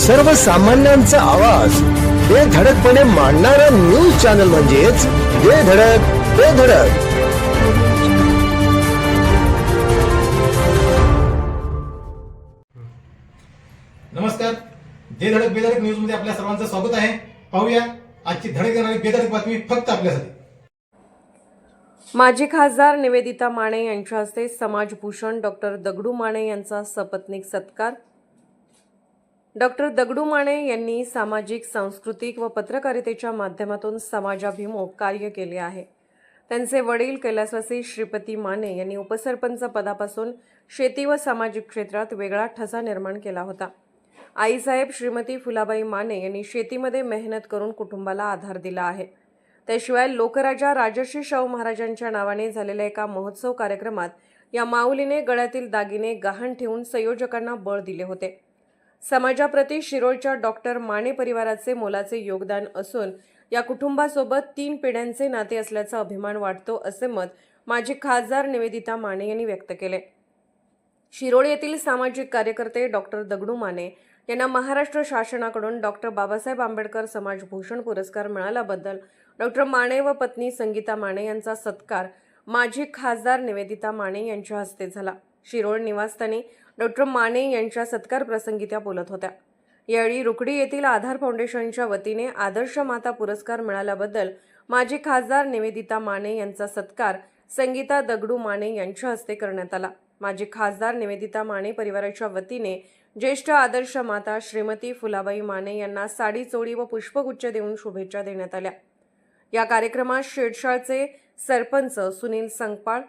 सर्वसामान्यांचा आवाज. बेधडकपणे मांडणारा न्यूज चॅनल म्हणजेच बेधडक बेधडक नमस्कार. जे धडक बेधडक न्यूजमध्ये आपल्या सर्वांचं स्वागत आहे. पाहूया आजची धडक देणारी बेधडक बातमी फक्त आपल्यासाठी. माजी खासदार निवेदिता माने यांच्या हस्ते समाजभूषण डॉक्टर दगडू माने यांचा सपत्नीक सत्कार. डॉक्टर दगडू माने यांनी सामाजिक सांस्कृतिक व पत्रकारितेच्या माध्यमातून समाजाभिमुख कार्य केले आहे. त्यांचे वडील कैलासवासी श्रीपती माने यांनी उपसरपंच पदापासून शेती व सामाजिक क्षेत्रात वेगळा ठसा निर्माण केला होता. आईसाहेब श्रीमती फुलाबाई माने यांनी शेतीमध्ये मेहनत करून कुटुंबाला आधार दिला आहे. त्याशिवाय लोकराजा राजर्षी शाहू महाराजांच्या नावाने झालेल्या एका महोत्सव कार्यक्रमात या माऊलीने गळ्यातील दागिने गहाण ठेवून संयोजकांना बळ दिले होते. समाजाप्रती शिरोळच्या डॉक्टर माने परिवाराचे मोलाचे योगदान असून या कुटुंबासोबत तीन पिढ्यांचे नाते असल्याचा अभिमान वाटतो असे मत माजी खासदार निवेदिता माने यांनी व्यक्त केले. शिरोळ येथील सामाजिक कार्यकर्ते डॉक्टर दगडू माने यांना महाराष्ट्र शासनाकडून डॉक्टर बाबासाहेब आंबेडकर समाजभूषण पुरस्कार मिळाल्याबद्दल डॉक्टर माने व पत्नी संगीता माने यांचा सत्कार माजी खासदार निवेदिता माने यांच्या हस्ते झाला. शिरोळ निवासस्थानी डॉक्टर माने यांच्या सत्कार प्रसंगी त्या बोलत होत्या. यावेळी रुकडी येथील आधार फाउंडेशनच्या वतीने आदर्श माता पुरस्कार मिळाल्याबद्दल माजी खासदार निवेदिता माने यांचा सत्कार संगीता दगडू माने यांच्या हस्ते करण्यात आला. माजी खासदार निवेदिता माने परिवाराच्या वतीने ज्येष्ठ आदर्श माता श्रीमती फुलाबाई माने यांना साडी चोळी व पुष्पगुच्छ देऊन शुभेच्छा देण्यात आल्या. या कार्यक्रमात शेडशाळचे सरपंच सुनील संगपाळ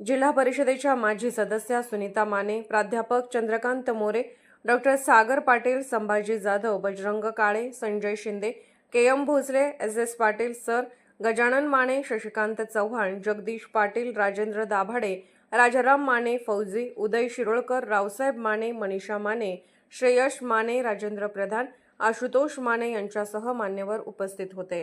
जिल्हा परिषदेच्या माजी सदस्या सुनीता माने प्राध्यापक Chandrakant More doctor Sagar Patil Sambhaji Jadhav Bajrang Kale Sanjay Shinde K M Bhosale S S Patil sir Gajanan Mane Shashikant Chavan Jagdish Patil Rajendra Dabhade Rajaram Mane फौजी उदय शिरोळकर रावसाहेब माने मनीषा माने श्रेयश माने राजेंद्र प्रधान आशुतोष माने यांच्यासह मान्यवर उपस्थित होते.